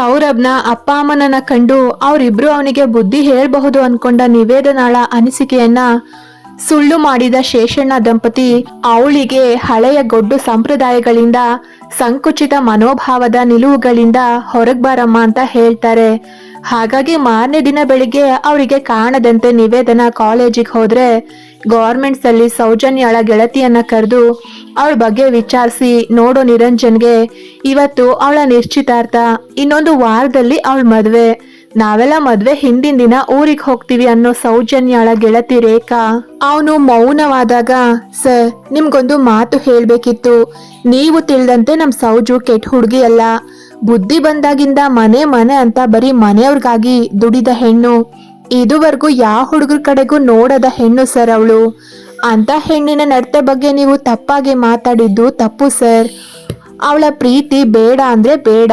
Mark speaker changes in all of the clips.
Speaker 1: ಸೌರಭ್ನ ಅಪ್ಪ ಅಮ್ಮನನ್ನ ಕಂಡು ಅವರಿಬ್ರು ಅವನಿಗೆ ಬುದ್ಧಿ ಹೇಳ್ಬಹುದು ಅನ್ಕೊಂಡ ನಿವೇದನಾಳ ಅನಿಸಿಕೆಯನ್ನ ಸುಳ್ಳು ಮಾಡಿದ ಶೇಷಣ್ಣ ದಂಪತಿ ಅವಳಿಗೆ ಹಳೆಯ ಗೊಡ್ಡು ಸಂಪ್ರದಾಯಗಳಿಂದ ಸಂಕುಚಿತ ಮನೋಭಾವದ ನಿಲುವುಗಳಿಂದ ಹೊರಗ್ ಬಾರಮ್ಮ ಅಂತ ಹೇಳ್ತಾರೆ. ಹಾಗಾಗಿ ಮಾರನೇ ದಿನ ಬೆಳಿಗ್ಗೆ ಅವರಿಗೆ ಕಾಣದಂತೆ ನಿವೇದನ ಕಾಲೇಜಿಗೆ ಹೋದ್ರೆ ಗೌರ್ಮೆಂಟ್ಸಲ್ಲಿ ಸೌಜನ್ಯಳ ಗೆಳತಿಯನ್ನ ಕರೆದು ಅವಳ ಬಗ್ಗೆ ವಿಚಾರಿಸಿ ನೋಡೋ ನಿರಂಜನ್ಗೆ. ಇವತ್ತು ಅವಳ ನಿಶ್ಚಿತಾರ್ಥ. ಇನ್ನೊಂದು ವಾರದಲ್ಲಿ ಅವಳ ಮದುವೆ. ನಾವೆಲ್ಲ ಮದ್ವೆ ಹಿಂದಿನ ದಿನ ಊರಿಗೆ ಹೋಗ್ತೀವಿ ಅನ್ನೋ ಸೌಜನ್ಯಳ ಗೆಳತಿ ರೇಖಾ. ಅವನು ಮೌನವಾದಾಗ, ಸರ್, ನಿಮ್ಗೊಂದು ಮಾತು ಹೇಳ್ಬೇಕಿತ್ತು. ನೀವು ತಿಳಿದಂತೆ ನಮ್ ಸೌಜು ಕೆಟ್ಟ ಹುಡುಗಿ ಅಲ್ಲ. ಬುದ್ಧಿ ಬಂದಾಗಿಂದ ಮನೆ ಮನೆ ಅಂತ ಬರೀ ಮನೆಯವ್ರಿಗಾಗಿ ದುಡಿದ ಹೆಣ್ಣು. ಇದುವರೆಗೂ ಯಾವ ಹುಡುಗರ ಕಡೆಗೂ ನೋಡದ ಹೆಣ್ಣು ಸರ್ ಅವಳು. ಅಂತ ಹೆಣ್ಣಿನ ನಡತೆ ಬಗ್ಗೆ ನೀವು ತಪ್ಪಾಗಿ ಮಾತಾಡಿದ್ದು ತಪ್ಪು, ಸರ್. ಅವಳ ಪ್ರೀತಿ ಬೇಡ ಅಂದ್ರೆ ಬೇಡ.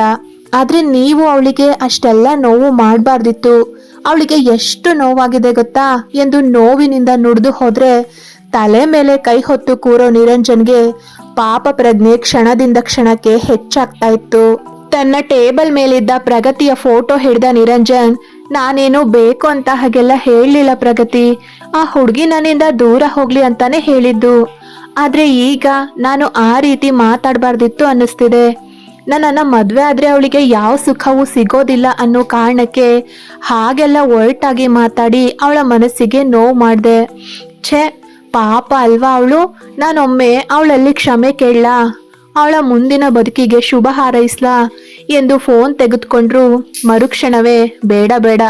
Speaker 1: ಆದ್ರೆ ನೀವು ಅವಳಿಗೆ ಅಷ್ಟೆಲ್ಲ ನೋವು ಮಾಡಬಾರ್ದಿತ್ತು. ಅವಳಿಗೆ ಎಷ್ಟು ನೋವಾಗಿದೆ ಗೊತ್ತಾ? ಎಂದು ನೋವಿನಿಂದ ನುಡಿದು ಹೋದ್ರೆ ತಲೆ ಮೇಲೆ ಕೈ ಹೊತ್ತು ಕೂರೋ ನಿರಂಜನ್ಗೆ ಪಾಪ ಪ್ರಜ್ಞೆ ಕ್ಷಣದಿಂದ ಕ್ಷಣಕ್ಕೆ ಹೆಚ್ಚಾಗ್ತಾ ಇತ್ತು. ತನ್ನ ಟೇಬಲ್ ಮೇಲಿದ್ದ ಪ್ರಗತಿಯ ಫೋಟೋ ಹಿಡಿದ ನಿರಂಜನ್ ನಾನೇನು ಬೇಕು ಅಂತ ಹಾಗೆಲ್ಲ ಹೇಳಲಿಲ್ಲ ಪ್ರಗತಿ. ಆ ಹುಡುಗಿ ನನ್ನಿಂದ ದೂರ ಹೋಗ್ಲಿ ಅಂತಾನೆ ಹೇಳಿದ್ದು. ಆದ್ರೆ ಈಗ ನಾನು ಆ ರೀತಿ ಮಾತಾಡಬಾರ್ದಿತ್ತು ಅನ್ನಿಸ್ತಿದೆ. ನನ್ನನ್ನ ಮದುವೆ ಆದ್ರೆ ಅವಳಿಗೆ ಯಾವ ಸುಖವೂ ಸಿಗೋದಿಲ್ಲ ಅನ್ನೋ ಕಾರಣಕ್ಕೆ ಹಾಗೆಲ್ಲ ಒರ್ಟಾಗಿ ಮಾತಾಡಿ ಅವಳ ಮನಸ್ಸಿಗೆ ನೋವು ಮಾಡಿದೆ. ಛೇ, ಪಾಪ ಅಲ್ವಾ ಅವಳು? ನಾನೊಮ್ಮೆ ಅವಳಲ್ಲಿ ಕ್ಷಮೆ ಕೇಳಲಾ? ಅವಳ ಮುಂದಿನ ಬದುಕಿಗೆ ಶುಭ ಹಾರೈಸ್ಲಾ ಎಂದು ಫೋನ್ ತೆಗೆದುಕೊಂಡ್ರು. ಮರುಕ್ಷಣವೇ, ಬೇಡ ಬೇಡ.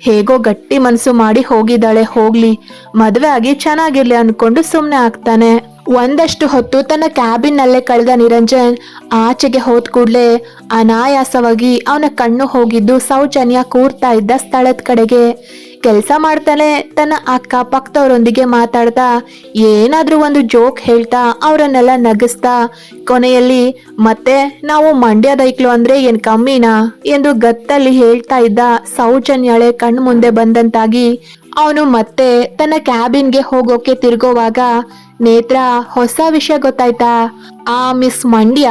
Speaker 1: ಹೇಗೋ ಗಟ್ಟಿ ಮನಸ್ಸು ಮಾಡಿ ಹೋಗಿದ್ದಾಳೆ, ಹೋಗ್ಲಿ. ಮದುವೆ ಆಗಿ ಚೆನ್ನಾಗಿರ್ಲಿ ಅನ್ಕೊಂಡು ಸುಮ್ಮನೆ ಆಗ್ತಾನೆ. ಒಂದಷ್ಟು ಹೊತ್ತು ತನ್ನ ಕ್ಯಾಬಿನ್ನಲ್ಲೇ ಕಳೆದ ನಿರಂಜನ್ ಆಚೆಗೆ ಹೋದ ಕೂಡಲೇ ಅನಾಯಾಸವಾಗಿ ಅವನ ಕಣ್ಣು ಹೋಗಿದ್ದು ಸೌಜನ್ಯ ಕೂರ್ತಾ ಇದ್ದ ಸ್ಥಳದ ಕಡೆಗೆ. ಕೆಲಸ ಮಾಡ್ತಾನೆ ತನ್ನ ಅಕ್ಕ ಪಕ್ಕದವರೊಂದಿಗೆ ಮಾತಾಡ್ತಾ ಏನಾದ್ರೂ ಒಂದು ಜೋಕ್ ಹೇಳ್ತಾ ಅವರನ್ನೆಲ್ಲ ನಗಿಸ್ತಾ, ಕೊನೆಯಲ್ಲಿ, ಮತ್ತೆ ನಾವು ಮಂಡ್ಯದೈಕ್ಲು ಅಂದ್ರೆ ಏನ್ ಕಮ್ಮಿನಾ? ಎಂದು ಗತ್ತಲ್ಲಿ ಹೇಳ್ತಾ ಇದ್ದ ಸೌಜನ್ಯಾಳೆ ಕಣ್ ಮುಂದೆ ಬಂದಂತಾಗಿ ಅವನು ಮತ್ತೆ ತನ್ನ ಕ್ಯಾಬಿನ್ಗೆ ಹೋಗೋಕೆ ತಿರುಗೋವಾಗ, ನೇತ್ರ, ಹೊಸ ವಿಷಯ ಗೊತ್ತಾಯ್ತಾ? ಆ ಮಿಸ್ ಮಂಡ್ಯ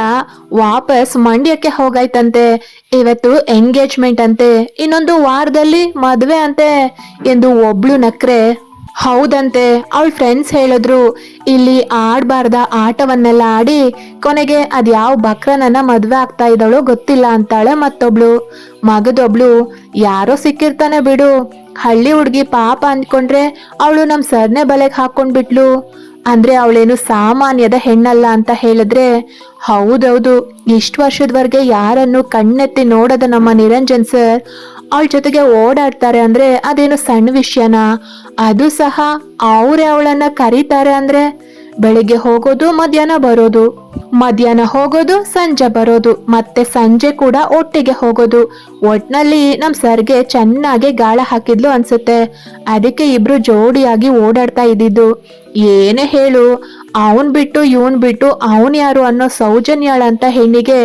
Speaker 1: ವಾಪಸ್ ಮಂಡ್ಯಕ್ಕೆ ಹೋಗಾಯ್ತಂತೆ. ಇವತ್ತು ಎಂಗೇಜ್ಮೆಂಟ್ ಅಂತೆ. ಇನ್ನೊಂದು ವಾರದಲ್ಲಿ ಮದುವೆ ಅಂತೆ, ಎಂದು ಒಬ್ಳು ನಕ್ರೆ. ಹೌದಂತೆ, ಅವಳ ಫ್ರೆಂಡ್ಸ್ ಹೇಳಿದ್ರು. ಇಲ್ಲಿ ಆಡಬಾರ್ದ ಆಟವನ್ನೆಲ್ಲ ಆಡಿ, ಕೊನೆಗೆ ಅದ್ಯಾವ ಬಕ್ರನನ್ನ ಮದುವೆ ಆಗ್ತಾ ಇದ್ದಾಳೋ ಗೊತ್ತಿಲ್ಲ ಅಂತಾಳೆ ಮತ್ತೊಬ್ಳು. ಮಗದೊಬ್ಳು, ಯಾರೋ ಸಿಕ್ಕಿರ್ತಾನೆ ಬಿಡು. ಹಳ್ಳಿ ಹುಡ್ಗಿ ಪಾಪ ಅಂದ್ಕೊಂಡ್ರೆ ಅವಳು ನಮ್ಮ ಸರ್ನೆ ಬಲೆಗೆ ಹಾಕೊಂಡ್ಬಿಟ್ಲು ಅಂದ್ರೆ ಅವಳೇನು ಸಾಮಾನ್ಯದ ಹೆಣ್ಣಲ್ಲ ಅಂತ ಹೇಳಿದ್ರೆ, ಹೌದೌದು, ಇಷ್ಟು ವರ್ಷದವರೆಗೆ ಯಾರನ್ನು ಕಣ್ಣೆತ್ತಿ ನೋಡದ ನಮ್ಮ ನಿರಂಜನ್ ಸರ್, ಅವಳ ಜೊತೆಗೆ ಓಡಾಡ್ತಾರೆ ಅಂದ್ರೆ ಅದೇನು ಸಣ್ಣ ವಿಷಯನಾ? ಅದು ಸಹ ಅವರೇ ಅವಳನ್ನ ಕರೀತಾರೆ ಅಂದ್ರೆ ಬೆಳಿಗ್ಗೆ ಹೋಗೋದು, ಮಧ್ಯಾಹ್ನ ಬರೋದು. ಮಧ್ಯಾಹ್ನ ಹೋಗೋದು, ಸಂಜೆ ಬರೋದು. ಮತ್ತೆ ಸಂಜೆ ಕೂಡ ಒಟ್ಟಿಗೆ ಹೋಗೋದು. ಒಟ್ನಲ್ಲಿ ನಮ್ ಸರ್ಗೆ ಚೆನ್ನಾಗಿ ಗಾಳ ಹಾಕಿದ್ಲು ಅನ್ಸುತ್ತೆ. ಅದಕ್ಕೆ ಇಬ್ರು ಜೋಡಿಯಾಗಿ ಓಡಾಡ್ತಾ ಇದ್ದಿದ್ದು. ಏನೇ ಹೇಳು, ಅವನ್ ಬಿಟ್ಟು, ಇವನ್ ಬಿಟ್ಟು ಅವನ್ ಯಾರು ಅನ್ನೋ ಸೌಜನ್ಯಾಳ ಅಂತ ಹೆಣ್ಣಿಗೆ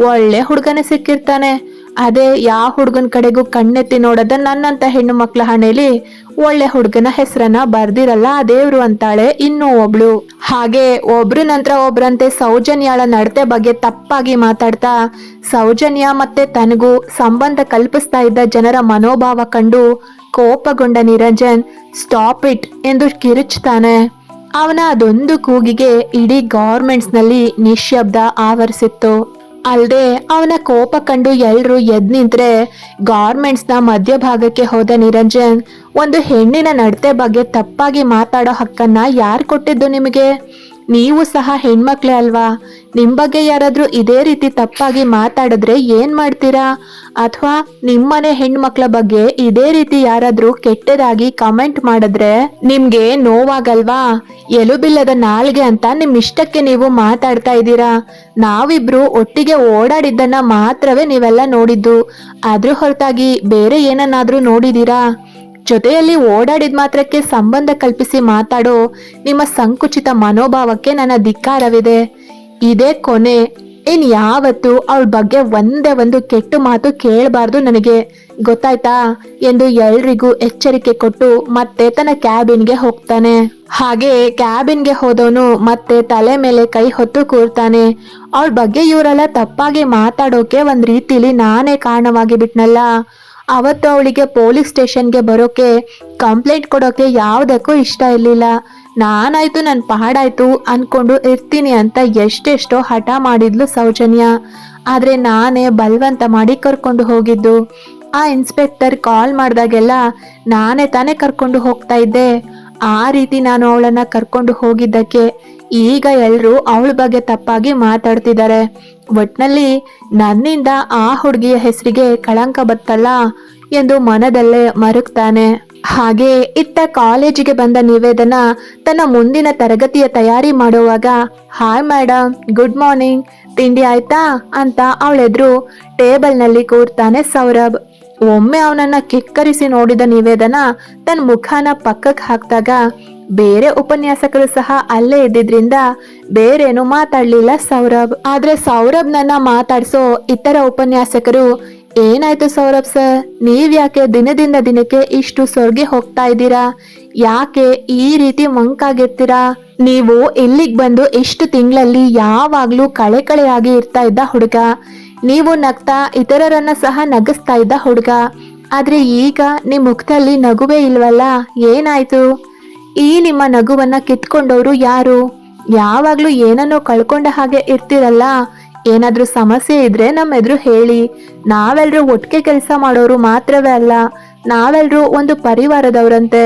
Speaker 1: ಒಳ್ಳೆ ಹುಡುಗನೇ ಸಿಕ್ಕಿರ್ತಾನೆ. ಅದೇ ಯಾವ ಹುಡುಗನ ಕಡೆಗೂ ಕಣ್ಣೆತ್ತಿ ನೋಡೋದ ನನ್ನಂತ ಹೆಣ್ಣು ಮಕ್ಕಳ ಹಣೆಲಿ ಒಳ್ಳೆ ಹುಡುಗನ ಹೆಸರನ್ನ ಬರ್ದಿರಲ್ಲ, ಆ ದೇವ್ರು ಅಂತಾಳೆ ಇನ್ನೂ ಒಬ್ಳು. ಹಾಗೆ ಒಬ್ರು ನಂತರ ಒಬ್ರಂತೆ ಸೌಜನ್ಯಳ ನಡತೆ ಬಗ್ಗೆ ತಪ್ಪಾಗಿ ಮಾತಾಡ್ತಾ, ಸೌಜನ್ಯ ಮತ್ತೆ ತನಗೂ ಸಂಬಂಧ ಕಲ್ಪಿಸ್ತಾ ಇದ್ದ ಜನರ ಮನೋಭಾವ ಕಂಡು ಕೋಪಗೊಂಡ ನಿರಂಜನ್, ಸ್ಟಾಪ್ ಇಟ್ ಎಂದು ಕಿರುಚ್ತಾನೆ. ಅವನ ಅದೊಂದು ಕೂಗಿಗೆ ಇಡೀ ಗಾರ್ಮೆಂಟ್ಸ್ನಲ್ಲಿ ನಿಶ್ಶಬ್ದ ಆವರಿಸಿತ್ತು. ಅಲ್ಲದೆ ಅವನ ಕೋಪ ಕಂಡು ಎಲ್ಲರೂ ಎದ್ ನಿಂತ್ರೆ ಗಾರ್ಮೆಂಟ್ಸ್ನ ಮಧ್ಯಭಾಗಕ್ಕೆ ಹೋದ ನಿರಂಜನ್, ಒಂದು ಹೆಣ್ಣಿನ ನಡತೆ ಬಗ್ಗೆ ತಪ್ಪಾಗಿ ಮಾತಾಡೋ ಹಕ್ಕನ್ನ ಯಾರು ಕೊಟ್ಟಿದ್ದು ನಿಮಗೆ? ನೀವು ಸಹ ಹೆಣ್ಮಕ್ಳೇ ಅಲ್ವಾ? ನಿಮ್ ಬಗ್ಗೆ ಯಾರಾದ್ರೂ ಇದೇ ರೀತಿ ತಪ್ಪಾಗಿ ಮಾತಾಡಿದ್ರೆ ಏನ್ ಮಾಡ್ತೀರಾ? ಅಥವಾ ನಿಮ್ಮನೆ ಹೆಣ್ಮಕ್ಳ ಬಗ್ಗೆ ಇದೇ ರೀತಿ ಯಾರಾದ್ರೂ ಕೆಟ್ಟದಾಗಿ ಕಮೆಂಟ್ ಮಾಡಿದ್ರೆ ನಿಮ್ಗೆ ನೋವಾಗಲ್ವಾ? ಎಲುಬಿಲ್ಲದ ನಾಲ್ಗೆ ಅಂತ ನಿಮ್ ಇಷ್ಟಕ್ಕೆ ನೀವು ಮಾತಾಡ್ತಾ ಇದ್ದೀರಾ? ನಾವಿಬ್ರು ಒಟ್ಟಿಗೆ ಓಡಾಡಿದ್ದನ್ನ ಮಾತ್ರವೇ ನೀವೆಲ್ಲ ನೋಡಿದ್ದು. ಅದ್ರ ಹೊರತಾಗಿ ಬೇರೆ ಏನನ್ನಾದ್ರೂ ನೋಡಿದೀರಾ ಜೊತೆಯಲ್ಲಿ ಓಡಾಡಿದ ಮಾತ್ರಕ್ಕೆ ಸಂಬಂಧ ಕಲ್ಪಿಸಿ ಮಾತಾಡೋ ನಿಮ್ಮ ಸಂಕುಚಿತ ಮನೋಭಾವಕ್ಕೆ ನನ್ನ ಧಿಕ್ಕಾರವಿದೆ. ಇದೇ ಕೊನೆ. ಇನ್ ಯಾವತ್ತು ಅವಳ ಬಗ್ಗೆ ಒಂದೇ ಒಂದು ಕೆಟ್ಟ ಮಾತು ಕೇಳಬಾರ್ದು ನನಗೆ. ಗೊತ್ತಾಯ್ತಾ? ಎಂದು ಎಲ್ರಿಗೂ ಎಚ್ಚರಿಕೆ ಕೊಟ್ಟು ಮತ್ತೆ ತನ್ನ ಕ್ಯಾಬಿನ್ಗೆ ಹೋಗ್ತಾನೆ. ಹಾಗೆ ಕ್ಯಾಬಿನ್ಗೆ ಹೋದವನು ಮತ್ತೆ ತಲೆ ಮೇಲೆ ಕೈ ಹೊತ್ತು ಕೂರ್ತಾನೆ. ಅವಳ ಬಗ್ಗೆ ಇವರೆಲ್ಲ ತಪ್ಪಾಗಿ ಮಾತಾಡೋಕೆ ಒಂದ್ ರೀತಿಲಿ ನಾನೇ ಕಾರಣವಾಗಿ ಬಿಟ್ನಲ್ಲ ಅವತ್ತು ಅವಳಿಗೆ ಪೊಲೀಸ್ ಸ್ಟೇಷನ್ಗೆ ಬರೋಕೆ ಕಂಪ್ಲೇಂಟ್ ಕೊಡೋಕೆ ಯಾವುದಕ್ಕೂ ಇಷ್ಟ ಇರಲಿಲ್ಲ. ನಾನಾಯ್ತು ನನ್ನ ಪಾಡಾಯ್ತು ಅನ್ಕೊಂಡು ಇರ್ತೀನಿ ಅಂತ ಎಷ್ಟೆಷ್ಟೋ ಹಠ ಮಾಡಿದ್ಲು ಸೌಜನ್ಯ. ಆದರೆ ನಾನೇ ಬಲವಂತ ಮಾಡಿ ಕರ್ಕೊಂಡು ಹೋಗಿದ್ದು. ಆ ಇನ್ಸ್ಪೆಕ್ಟರ್ ಕಾಲ್ ಮಾಡಿದಾಗೆಲ್ಲ ನಾನೇ ತಾನೇ ಕರ್ಕೊಂಡು ಹೋಗ್ತಾ ಇದ್ದೆ. ಆ ರೀತಿ ನಾನು ಅವಳನ್ನ ಕರ್ಕೊಂಡು ಹೋಗಿದ್ದಕ್ಕೆ ಈಗ ಎಲ್ಲರೂ ಅವಳ ಬಗ್ಗೆ ತಪ್ಪಾಗಿ ಮಾತಾಡ್ತಿದ್ದಾರೆ. ಒಟ್ನಲ್ಲಿ ನನ್ನಿಂದ ಆ ಹುಡುಗಿಯ ಹೆಸರಿಗೆ ಕಳಂಕ ಬತ್ತಲ್ಲ. ಎಂದು ಮನದಲ್ಲೇ ಮರುಗ್ತಾನೆ. ಹಾಗೆ ಇತ್ತ ಕಾಲೇಜಿಗೆ ಬಂದ ನಿವೇದನ ತನ್ನ ಮುಂದಿನ ತರಗತಿಯ ತಯಾರಿ ಮಾಡುವಾಗ, ಹಾಯ್ ಮೇಡಮ್ ಗುಡ್ ಮಾರ್ನಿಂಗ್, ತಿಂಡಿ ಆಯ್ತಾ? ಅಂತ ಅವಳೆದ್ರು ಟೇಬಲ್ನಲ್ಲಿ ಕೂರ್ತಾನೆ ಸೌರಭ್. ಒಮ್ಮೆ ಅವನನ್ನ ಕಿಕ್ಕರಿಸಿ ನೋಡಿದ ನಿವೇದನ ತನ್ನ ಮುಖಾನ ಪಕ್ಕಕ್ಕೆ ಹಾಕ್ದಾಗ, ಬೇರೆ ಉಪನ್ಯಾಸಕರು ಸಹ ಅಲ್ಲೇ ಇದ್ದಿದ್ರಿಂದ ಬೇರೇನು ಮಾತಾಡ್ಲಿಲ್ಲ ಸೌರಭ್. ಆದ್ರೆ ಸೌರಭ್ ನನ್ನ ಮಾತಾಡ್ಸೋ ಇತರ ಉಪನ್ಯಾಸಕರು ಏನಾಯ್ತು ಸೌರಭ್ ಸರ್? ನೀವ್ ಯಾಕೆ ದಿನದಿಂದ ದಿನಕ್ಕೆ ಇಷ್ಟು ಸೊರ್ಗಿ ಹೋಗ್ತಾ ಇದ್ದೀರಾ? ಯಾಕೆ ಈ ರೀತಿ ಮಂಕಾಗಿರ್ತೀರಾ? ನೀವು ಇಲ್ಲಿಗೆ ಬಂದು ಇಷ್ಟು ತಿಂಗಳಲ್ಲಿ ಯಾವಾಗ್ಲೂ ಕಳೆ ಕಳೆಯಾಗಿ ಇರ್ತಾ ಇದ್ದ ಹುಡುಗ. ನೀವು ನಗ್ತಾ ಇತರರನ್ನ ಸಹ ನಗಿಸ್ತಾ ಇದ್ದ ಹುಡುಗ. ಆದ್ರೆ ಈಗ ನಿಮ್ ಮುಖದಲ್ಲಿ ನಗುವೇ ಇಲ್ವಲ್ಲ? ಏನಾಯ್ತು? ಈ ನಿಮ್ಮ ನಗುವನ್ನ ಕಿತ್ಕೊಂಡವರು ಯಾರು? ಯಾವಾಗ್ಲೂ ಏನನ್ನೋ ಕಳ್ಕೊಂಡ ಹಾಗೆ ಇರ್ತಿರಲ್ಲ? ಏನಾದ್ರೂ ಸಮಸ್ಯೆ ಇದ್ರೆ ನಮ್ಮ ಎದುರು ಹೇಳಿ. ನಾವೆಲ್ಲರೂ ಒಟ್ಟಿಗೆ ಕೆಲಸ ಮಾಡೋರು ಮಾತ್ರವೇ ಅಲ್ಲ, ನಾವೆಲ್ರೂ ಒಂದು ಪರಿವಾರದವರಂತೆ.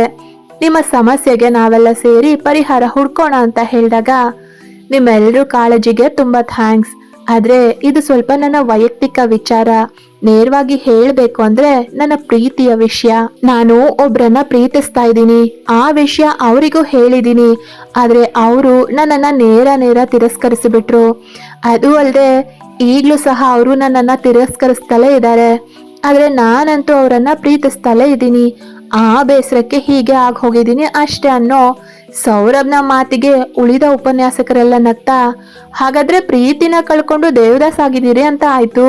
Speaker 1: ನಿಮ್ಮ ಸಮಸ್ಯೆಗೆ ನಾವೆಲ್ಲ ಸೇರಿ ಪರಿಹಾರ ಹುಡ್ಕೋಣ ಅಂತ ಹೇಳಿದಾಗ ನಿಮ್ಮೆಲ್ಲರೂ ಕಾಳಜಿಗೆ ತುಂಬಾ ಥ್ಯಾಂಕ್ಸ್ ಆದ್ರೆ ಇದು ಸ್ವಲ್ಪ ನನ್ನ ವೈಯಕ್ತಿಕ ವಿಚಾರ. ನೇರವಾಗಿ ಹೇಳಬೇಕು ಅಂದ್ರೆ ನನ್ನ ಪ್ರೀತಿಯ ವಿಷಯ. ನಾನು ಒಬ್ರನ್ನ ಪ್ರೀತಿಸ್ತಾ ಇದ್ದೀನಿ. ಆ ವಿಷಯ ಅವರಿಗೂ ಹೇಳಿದ್ದೀನಿ. ಆದ್ರೆ ಅವರು ನನ್ನನ್ನ ನೇರ ನೇರ ತಿರಸ್ಕರಿಸಿಬಿಟ್ರು. ಅದು ಅಲ್ಲದೆ ಈಗಲೂ ಸಹ ಅವರು ನನ್ನನ್ನ ತಿರಸ್ಕರಿಸ್ತಲೇ ಇದ್ದಾರೆ. ಆದರೆ ನಾನಂತೂ ಅವರನ್ನು ಪ್ರೀತಿಸ್ತಲೇ ಇದ್ದೀನಿ. ಆ ಬೇಸರಕ್ಕೆ ಹೀಗೆ ಆಗಿ ಹೋಗಿದ್ದೀನಿ ಅಷ್ಟೇ ಅನ್ನೋ ಸೌರಭ್ನ ಮಾತಿಗೆ ಉಳಿದ ಉಪನ್ಯಾಸಕರೆಲ್ಲ ನಗ್ತಾ, ಹಾಗಾದ್ರೆ ಪ್ರೀತಿನ ಕಳ್ಕೊಂಡು ದೇವದಾಸ್ ಆಗಿದ್ದೀರಿ ಅಂತ ಆಯ್ತು.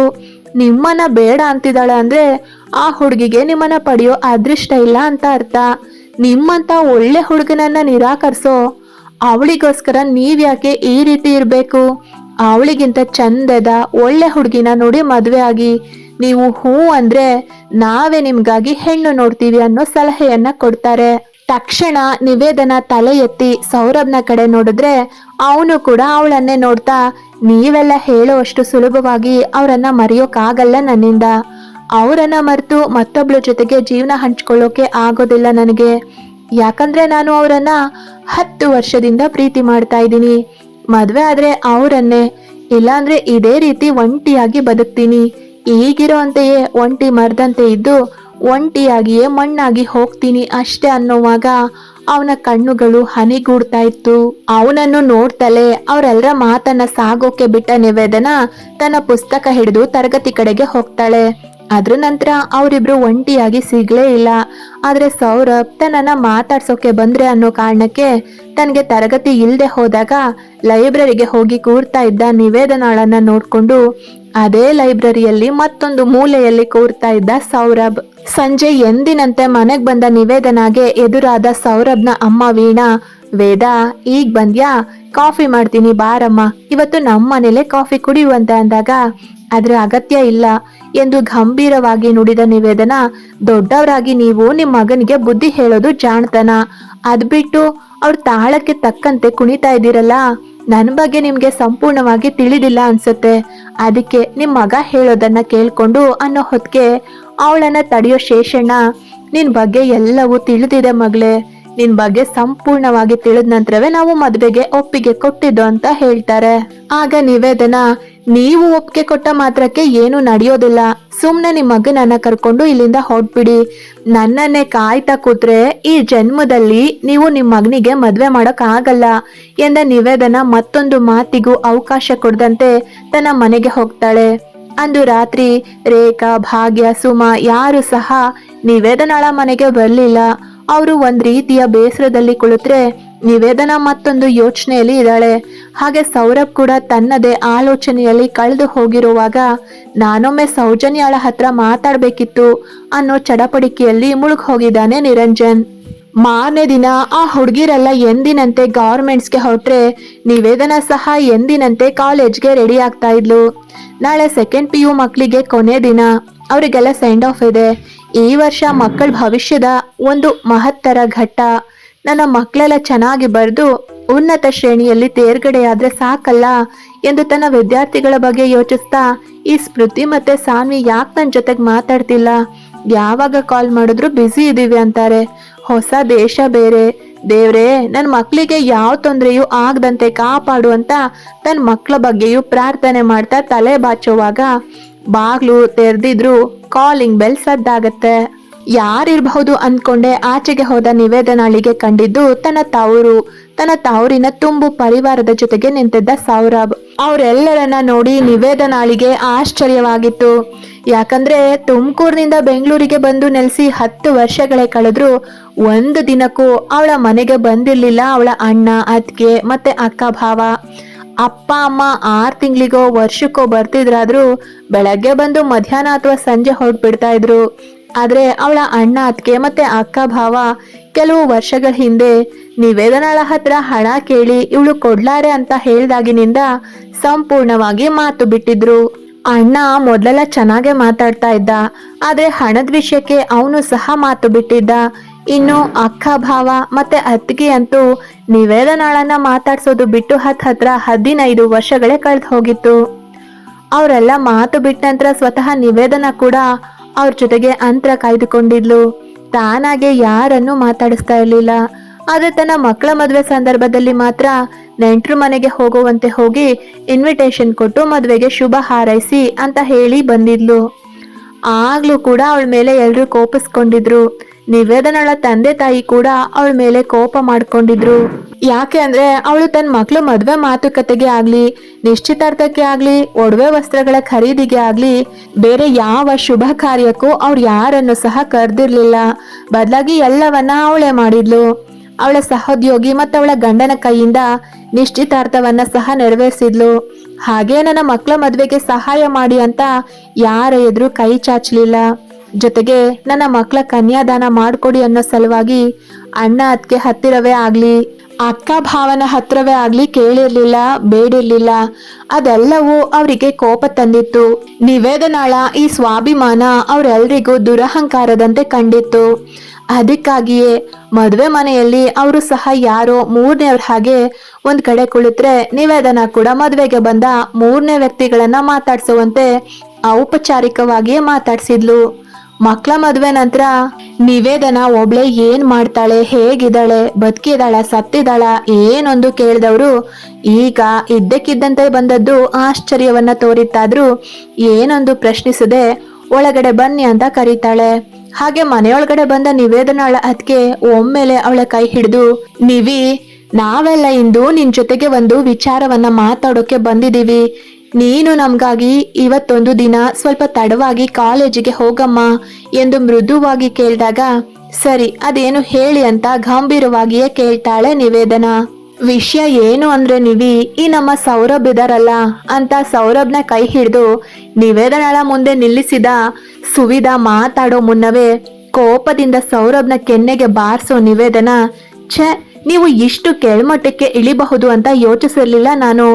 Speaker 1: ನಿಮ್ಮನ್ನ ಬೇಡ ಅಂತಿದ್ದಾಳೆ ಅಂದ್ರೆ ಆ ಹುಡುಗಿಗೆ ನಿಮ್ಮನ್ನ ಪಡೆಯೋ ಅದೃಷ್ಟ ಇಲ್ಲ ಅಂತ ಅರ್ಥ. ನಿಮ್ಮಂತ ಒಳ್ಳೆ ಹುಡುಗನನ್ನ ನಿರಾಕರಿಸೋ ಅವಳಿಗೋಸ್ಕರ ನೀವ್ಯಾಕೆ ಈ ರೀತಿ ಇರಬೇಕು? ಅವಳಿಗಿಂತ ಚಂದದ, ಒಳ್ಳೆ ಹುಡುಗಿನ ನೋಡಿ ಮದುವೆ ಆಗಿ. ನೀವು ಹೂ ಅಂದ್ರೆ ನಾವೇ ನಿಮ್ಗಾಗಿ ಹೆಣ್ಣು ನೋಡ್ತೀವಿ ಅನ್ನೋ ಸಲಹೆಯನ್ನ ಕೊಡ್ತಾರೆ. ತಕ್ಷಣ ನಿವೇದನ ತಲೆ ಎತ್ತಿ ಸೌರಭ್ನ ಕಡೆ ನೋಡಿದ್ರೆ ಅವನು ಕೂಡ ಅವಳನ್ನೇ ನೋಡ್ತಾ, ನೀವೆಲ್ಲ ಹೇಳುವಷ್ಟು ಸುಲಭವಾಗಿ ಅವರನ್ನ ಮರೆಯೋಕ್ಕಾಗಲ್ಲ ನನ್ನಿಂದ. ಅವರನ್ನ ಮರೆತು ಮತ್ತೊಬ್ಳ ಜೊತೆಗೆ ಜೀವನ ಹಂಚ್ಕೊಳ್ಳೋಕೆ ಆಗೋದಿಲ್ಲ ನನಗೆ. ಯಾಕಂದ್ರೆ ನಾನು ಅವರನ್ನ ಹತ್ತು ವರ್ಷದಿಂದ ಪ್ರೀತಿ ಮಾಡ್ತಾ ಇದ್ದೀನಿ. ಮದ್ವೆ ಆದ್ರೆ ಅವರನ್ನೇ. ಇಲ್ಲಾಂದ್ರೆ ಇದೇ ರೀತಿ ಒಂಟಿಯಾಗಿ ಬದುಕ್ತೀನಿ. ಈಗಿರೋ ಅಂತೆಯೇ ಒಂಟಿ ಮರದಂತೆ ಇದ್ದು ಒಂಟಿಯಾಗಿಯೇ ಮಣ್ಣಾಗಿ ಹೋಗ್ತೀನಿ ಅಷ್ಟೇ ಅನ್ನೋವಾಗ ಅವನ ಕಣ್ಣುಗಳು ಹನಿಗೂಡ್ತಾ ಇತ್ತು. ಅವನನ್ನು ನೋಡ್ತಲೇ ಅವರೆಲ್ಲರ ಮಾತನ್ನ ಸಾಗೋಕೆ ಬಿಟ್ಟ ನಿವೇದನ ತನ್ನ ಪುಸ್ತಕ ಹಿಡಿದು ತರಗತಿ ಕಡೆಗೆ ಹೋಗ್ತಾಳೆ. ಅದ್ರ ನಂತರ ಅವರಿಬ್ರು ಒಂಟಿಯಾಗಿ ಸಿಗ್ಲೇ ಇಲ್ಲ. ಆದ್ರೆ ಸೌರಭ್ ತನ್ನನ್ನ ಮಾತಾಡ್ಸೋಕೆ ಬಂದ್ರೆ ಅನ್ನೋ ಕಾರಣಕ್ಕೆ ತನಗೆ ತರಗತಿ ಇಲ್ಲದೆ ಹೋದಾಗ ಲೈಬ್ರರಿಗೆ ಹೋಗಿ ಕೂರ್ತಾ ಇದ್ದ ನಿವೇದನಾಳನ್ನ ನೋಡ್ಕೊಂಡು ಅದೇ ಲೈಬ್ರರಿಯಲ್ಲಿ ಮತ್ತೊಂದು ಮೂಲೆಯಲ್ಲಿ ಕೂರ್ತಾ ಇದ್ದ ಸೌರಭ್. ಸಂಜೆ ಎಂದಿನಂತೆ ಮನೆಗೆ ಬಂದ ನಿವೇದನಾಗೆ ಎದುರಾದ ಸೌರಭ್ನ ಅಮ್ಮ ವೀಣಾ, ವೇದ, ಈಗ ಬಂದ್ಯಾ? ಕಾಫಿ ಮಾಡ್ತೀನಿ, ಬಾರಮ್ಮ. ಇವತ್ತು ನಮ್ಮ ಮನೇಲೆ ಕಾಫಿ ಕುಡಿಯುವಂತೆ ಅಂದಾಗ. ಅದ್ರ ಅಗತ್ಯ ಇಲ್ಲ. ಎಂದು ಗಂಭೀರವಾಗಿ ನುಡಿದ ನಿವೇದನ, ದೊಡ್ಡವರಾಗಿ ನೀವು ನಿಮ್ಮ ಮಗನಿಗೆ ಬುದ್ಧಿ ಹೇಳೋದು ಜಾಣ್ತನ. ಅದ್ಬಿಟ್ಟು ಅವ್ರ ತಾಳಕ್ಕೆ ತಕ್ಕಂತೆ ಕುಣಿತಾ ಇದ್ದೀರಲ್ಲ. ನನ್ನ ಬಗ್ಗೆ ನಿಮ್ಗೆ ಸಂಪೂರ್ಣವಾಗಿ ತಿಳಿದಿಲ್ಲ ಅನ್ಸುತ್ತೆ. ಅದಕ್ಕೆ ನಿಮ್ ಮಗ ಹೇಳೋದನ್ನ ಕೇಳ್ಕೊಂಡು ಅನ್ನೋ ಹೊತ್ತಿಗೆ ಅವಳನ್ನ ತಡೆಯೋ ಶೇಷಣ್ಣ, ನಿನ್ ಬಗ್ಗೆ ಎಲ್ಲವೂ ತಿಳಿದಿದೆ ಮಗಳೇ. ನಿನ್ ಬಗ್ಗೆ ಸಂಪೂರ್ಣವಾಗಿ ತಿಳಿದ ನಂತರವೇ ನಾವು ಮದ್ವೆಗೆ ಒಪ್ಪಿಗೆ ಕೊಟ್ಟಿದ್ದು ಅಂತ ಹೇಳ್ತಾರೆ. ಆಗ ನಿವೇದನ ನೀವು ಒಪ್ಪಿಗೆ ಕೊಟ್ಟ ಮಾತ್ರಕ್ಕೆ ಏನು ನಡೆಯೋದಿಲ್ಲ. ಸುಮ್ಮನೆ ನಿಮ್ಮ ಮಗನನ್ನ ಕರ್ಕೊಂಡು ಇಲ್ಲಿಂದ ಹೊರಟ್ಬಿಡಿ. ನನ್ನನ್ನೇ ಕಾಯ್ತಾ ಕೂತ್ರೆ ಈ ಜನ್ಮದಲ್ಲಿ ನೀವು ನಿಮ್ಮ ಮಗನಿಗೆ ಮದುವೆ ಮಾಡೋಕ್ಕಾಗಲ್ಲ ಎಂದ ನಿವೇದನ ಮತ್ತೊಂದು ಮಾತಿಗೂ ಅವಕಾಶ ಕೊಡದಂತೆ ತನ್ನ ಮನೆಗೆ ಹೋಗ್ತಾಳೆ. ಅಂದು ರಾತ್ರಿ ರೇಖಾ, ಭಾಗ್ಯ, ಸುಮಾ ಯಾರು ಸಹ ನಿವೇದನಾಳ ಮನೆಗೆ ಬರಲಿಲ್ಲ. ಅವರು ಒಂದು ರೀತಿಯ ಬೇಸರದಲ್ಲಿ ಕುಳಿತ್ರೆ ನಿವೇದನ ಮತ್ತೊಂದು ಯೋಚನೆಯಲ್ಲಿ ಇದ್ದಾಳೆ. ಹಾಗೆ ಸೌರಭ್ ಕೂಡ ತನ್ನದೇ ಆಲೋಚನೆಯಲ್ಲಿ ಕಳೆದು ಹೋಗಿರುವಾಗ, ನಾನೊಮ್ಮೆ ಸೌಜನ್ಯಾಳ ಹತ್ರ ಮಾತಾಡಬೇಕಿತ್ತು ಅನ್ನೋ ಚಡಪಡಿಕೆಯಲ್ಲಿ ಮುಳುಗ್ ಹೋಗಿದ್ದಾನೆ ನಿರಂಜನ್. ಮಾರನೇ ದಿನ ಆ ಹುಡುಗಿರೆಲ್ಲ ಎಂದಿನಂತೆ ಗೌರ್ಮೆಂಟ್ಸ್ಗೆ ಹೊರಟ್ರೆ ನಿವೇದನ ಸಹ ಎಂದಿನಂತೆ ಕಾಲೇಜ್ಗೆ ರೆಡಿ ಆಗ್ತಾ ಇದ್ಲು. ನಾಳೆ ಸೆಕೆಂಡ್ ಪಿ ಯು ಮಕ್ಕಳಿಗೆ ಕೊನೆ ದಿನ. ಅವರಿಗೆಲ್ಲ ಸೆಂಡ್ ಆಫ್ ಇದೆ. ಈ ವರ್ಷ ಮಕ್ಕಳ ಭವಿಷ್ಯದ ಒಂದು ಮಹತ್ತರ ಘಟ್ಟ. ನನ್ನ ಮಕ್ಕಳೆಲ್ಲ ಚೆನ್ನಾಗಿ ಬರೆದು ಉನ್ನತ ಶ್ರೇಣಿಯಲ್ಲಿ ತೇರ್ಗಡೆಯಾದ್ರೆ ಸಾಕಲ್ಲ ಎಂದು ತನ್ನ ವಿದ್ಯಾರ್ಥಿಗಳ ಬಗ್ಗೆ ಯೋಚಿಸ್ತಾ ಈ ಸ್ಮೃತಿ ಮತ್ತೆ ಸಾನ್ವಿ ಯಾಕೆ ನನ್ನ ಜೊತೆಗೆ ಮಾತಾಡ್ತಿಲ್ಲ? ಯಾವಾಗ ಕಾಲ್ ಮಾಡಿದ್ರು ಬ್ಯುಸಿ ಇದೀವಿ ಅಂತಾರೆ. ಹೊಸ ದೇಶ ಬೇರೆ. ದೇವ್ರೇ ನನ್ನ ಮಕ್ಕಳಿಗೆ ಯಾವ ತೊಂದರೆಯೂ ಆಗದಂತೆ ಕಾಪಾಡು ಅಂತ ತನ್ನ ಮಕ್ಕಳ ಬಗ್ಗೆಯೂ ಪ್ರಾರ್ಥನೆ ಮಾಡ್ತಾ ತಲೆ ಬಾಚುವಾಗ ಬಾಗ್ಲು ತೆರೆದಿದ್ರು ಕಾಲಿಂಗ್ ಬೆಲ್ ಸದ್ದಾಗತ್ತೆ. ಯಾರಿರಬಹುದು ಅಂದ್ಕೊಂಡೆ ಆಚೆಗೆ ಹೋದ ನಿವೇದನಾಳಿಗೆ ಕಂಡಿದ್ದು ತನ್ನ ತವರು, ತನ್ನ ತವರಿನ ತುಂಬು ಪರಿವಾರದ ಜೊತೆಗೆ ನಿಂತಿದ್ದ ಸೌರಭ್. ಅವರೆಲ್ಲರನ್ನ ನೋಡಿ ನಿವೇದನಾಳಿಗೆ ಆಶ್ಚರ್ಯವಾಗಿತ್ತು. ಯಾಕಂದ್ರೆ ತುಮಕೂರಿನಿಂದ ಬೆಂಗಳೂರಿಗೆ ಬಂದು ನೆಲೆಸಿ ಹತ್ತು ವರ್ಷಗಳೇ ಕಳೆದ್ರು ಒಂದು ದಿನಕ್ಕೂ ಅವಳ ಮನೆಗೆ ಬಂದಿರಲಿಲ್ಲ ಅವಳ ಅಣ್ಣ, ಅತ್ತಿಗೆ ಮತ್ತೆ ಅಕ್ಕ, ಭಾವ. ಅಪ್ಪ, ಅಮ್ಮ ಆರು ತಿಂಗಳಿಗೋ ವರ್ಷಕ್ಕೋ ಬರ್ತಿದ್ರಾದ್ರೂ ಬೆಳಗ್ಗೆ ಬಂದು ಮಧ್ಯಾಹ್ನ ಅಥವಾ ಸಂಜೆ ಹೊರಟ್ಬಿಡ್ತಾ ಇದ್ರು. ಆದ್ರೆ ಅವಳ ಅಣ್ಣ ಅತ್ತಿಗೆ ಮತ್ತೆ ಅಕ್ಕ ಭಾವ ಕೆಲವು ವರ್ಷಗಳ ಹಿಂದೆ ನಿವೇದನಾಳ ಹತ್ರ ಹಣ ಕೇಳಿ ಇವಳು ಕೊಡ್ಲಾರೆ ಅಂತ ಹೇಳ್ದಾಗಿನಿಂದ ಸಂಪೂರ್ಣವಾಗಿ ಮಾತು ಬಿಟ್ಟಿದ್ರು. ಅಣ್ಣ ಮೊದಲೆಲ್ಲ ಚೆನ್ನಾಗೆ ಮಾತಾಡ್ತಾ ಇದ್ದ. ಆದ್ರೆ ಹಣದ ವಿಷಯಕ್ಕೆ ಅವನು ಸಹ ಮಾತು ಬಿಟ್ಟಿದ್ದ. ಇನ್ನು ಅಕ್ಕ ಭಾವ ಮತ್ತೆ ಅತ್ತಿಗೆ ಅಂತೂ ನಿವೇದನಾಳನ್ನ ಮಾತಾಡ್ಸೋದು ಬಿಟ್ಟು ಹತ್ ಹತ್ರ ಹದಿನೈದು ವರ್ಷಗಳೇ ಕಳೆದು ಹೋಗಿತ್ತು. ಅವರೆಲ್ಲ ಮಾತು ಬಿಟ್ಟ ನಂತರ ಸ್ವತಃ ನಿವೇದನ ಕೂಡ ಅವ್ರ ಜೊತೆಗೆ ಅಂತರ ಕಾಯ್ದುಕೊಂಡಿದ್ಲು. ತಾನಾಗೆ ಯಾರನ್ನೂ ಮಾತಾಡಿಸ್ತಾ ಇರಲಿಲ್ಲ. ಆದ್ರೆ ತನ್ನ ಮಕ್ಕಳ ಮದುವೆ ಸಂದರ್ಭದಲ್ಲಿ ಮಾತ್ರ ನೆಂಟರು ಮನೆಗೆ ಹೋಗುವಂತೆ ಹೋಗಿ ಇನ್ವಿಟೇಷನ್ ಕೊಟ್ಟು ಮದುವೆಗೆ ಶುಭ ಹಾರೈಸಿ ಅಂತ ಹೇಳಿ ಬಂದಿದ್ಲು. ಆಗ್ಲೂ ಕೂಡ ಅವಳ ಮೇಲೆ ಎಲ್ರು ಕೋಪಿಸ್ಕೊಂಡಿದ್ರು. ನಿವೇದನಳ ತಂದೆ ತಾಯಿ ಕೂಡ ಅವಳ ಮೇಲೆ ಕೋಪ ಮಾಡ್ಕೊಂಡಿದ್ರು. ಯಾಕೆ ಅಂದ್ರೆ ಅವಳು ತನ್ನ ಮಕ್ಳು ಮದುವೆ ಮಾತುಕತೆಗೆ ಆಗ್ಲಿ, ನಿಶ್ಚಿತಾರ್ಥಕ್ಕೆ ಆಗ್ಲಿ, ಒಡವೆ ವಸ್ತ್ರಗಳ ಖರೀದಿಗೆ ಆಗ್ಲಿ, ಬೇರೆ ಯಾವ ಶುಭ ಕಾರ್ಯಕ್ಕೂ ಅವ್ರು ಯಾರನ್ನು ಸಹ ಕರೆದಿರ್ಲಿಲ್ಲ. ಬದಲಾಗಿ ಎಲ್ಲವನ್ನ ಅವಳೇ ಮಾಡಿದ್ಲು. ಅವಳ ಸಹೋದ್ಯೋಗಿ ಮತ್ತು ಅವಳ ಗಂಡನ ಕೈಯಿಂದ ನಿಶ್ಚಿತಾರ್ಥವನ್ನ ಸಹ ನೆರವೇರಿಸಿದ್ಲು. ಹಾಗೆ ನನ್ನ ಮಕ್ಕಳ ಮದುವೆಗೆ ಸಹಾಯ ಮಾಡಿ ಅಂತ ಯಾರ ಎದುರು ಕೈ ಚಾಚಲಿಲ್ಲ. ಜೊತೆಗೆ ನನ್ನ ಮಕ್ಕಳ ಕನ್ಯಾದಾನ ಮಾಡ್ಕೊಡಿ ಅನ್ನೋ ಸಲುವಾಗಿ ಅಣ್ಣ ಅದಕ್ಕೆ ಹತ್ತಿರವೇ ಆಗಲಿ, ಅಕ್ಕ ಭಾವನ ಹತ್ರವೇ ಆಗ್ಲಿ ಕೇಳಿರ್ಲಿಲ್ಲ, ಬೇಡಿರ್ಲಿಲ್ಲ. ಅದೆಲ್ಲವೂ ಅವರಿಗೆ ಕೋಪ ತಂದಿತ್ತು. ನಿವೇದನಾಳ ಈ ಸ್ವಾಭಿಮಾನ ಅವರೆಲ್ಲರಿಗೂ ದುರಹಂಕಾರದಂತೆ ಕಂಡಿತ್ತು. ಅದಕ್ಕಾಗಿಯೇ ಮದುವೆ ಮನೆಯಲ್ಲಿ ಅವರು ಸಹ ಯಾರೋ ಮೂರನೇವ್ರ ಹಾಗೆ ಒಂದು ಕಡೆ ಕುಳಿತ್ರೆ ನಿವೇದನ ಕೂಡ ಮದುವೆಗೆ ಬಂದ ಮೂರನೇ ವ್ಯಕ್ತಿಗಳನ್ನ ಮಾತಾಡಿಸುವಂತೆ ಔಪಚಾರಿಕವಾಗಿಯೇ ಮಾತಾಡ್ಸಿದ್ಲು. ಮಕ್ಕಳ ಮದುವೆ ನಂತರ ನಿವೇದನ ಒಬ್ಳೆ ಏನ್ ಮಾಡ್ತಾಳೆ, ಹೇಗಿದ್ದಾಳೆ ಬದುಕಿದಾಳ ಸತ್ತಿದಾಳ ಏನೊಂದು ಕೇಳಿದವರು ಈಗ ಇದ್ದಕ್ಕಿದ್ದಂತೆ ಬಂದದ್ದು ಆಶ್ಚರ್ಯವನ್ನ ತೋರಿತ್ತಾದ್ರೂ ಏನೊಂದು ಪ್ರಶ್ನಿಸದೆ ಒಳಗಡೆ ಬನ್ನಿ ಅಂತ ಕರೀತಾಳೆ. ಹಾಗೆ ಮನೆಯೊಳಗಡೆ ಬಂದ ನಿವೇದನಳ ಅದಕ್ಕೆ ಒಮ್ಮೆಲೆ ಅವಳ ಕೈ ಹಿಡಿದು, ನಿವಿ, ನಾವೆಲ್ಲ ಇಂದು ನಿನ್ ಜೊತೆಗೆ ಒಂದು ವಿಚಾರವನ್ನ ಮಾತಾಡೋಕೆ ಬಂದಿದೀವಿ ನೀನು ನಮಗಾಗಿ ಇವತ್ತೊಂದು ದಿನ ಸ್ವಲ್ಪ ತಡವಾಗಿ ಕಾಲೇಜಿಗೆ ಹೋಗಮ್ಮ ಎಂದು ಮೃದುವಾಗಿ ಕೇಳಿದಾಗ, ಸರಿ, ಅದೇನು ಹೇಳಿ ಅಂತ ಗಂಭೀರವಾಗಿಯೇ ಕೇಳ್ತಾಳೆ ನಿವೇದನ. ವಿಷಯ ಏನು ಅಂದ್ರೆ ನಿವಿ, ಈ ನಮ್ಮ ಸೌರಭ್ ಇದಾರಲ್ಲ ಅಂತ ಸೌರಭ್ನ ಕೈ ಹಿಡಿದು ನಿವೇದನಳ ಮುಂದೆ ನಿಲ್ಲಿಸಿದ ಸುವಿದ ಮಾತಾಡೋ ಮುನ್ನವೇ ಕೋಪದಿಂದ ಸೌರಭ್ನ ಕೆನ್ನೆಗೆ ಬಾರಿಸೋ ನಿವೇದನ, ಛೆ, ನೀವು ಇಷ್ಟು ಕೆಳಮಟ್ಟಕ್ಕೆ ಇಳಿಬಹುದು ಅಂತ ಯೋಚಿಸಿರ್ಲಿಲ್ಲ ನಾನು.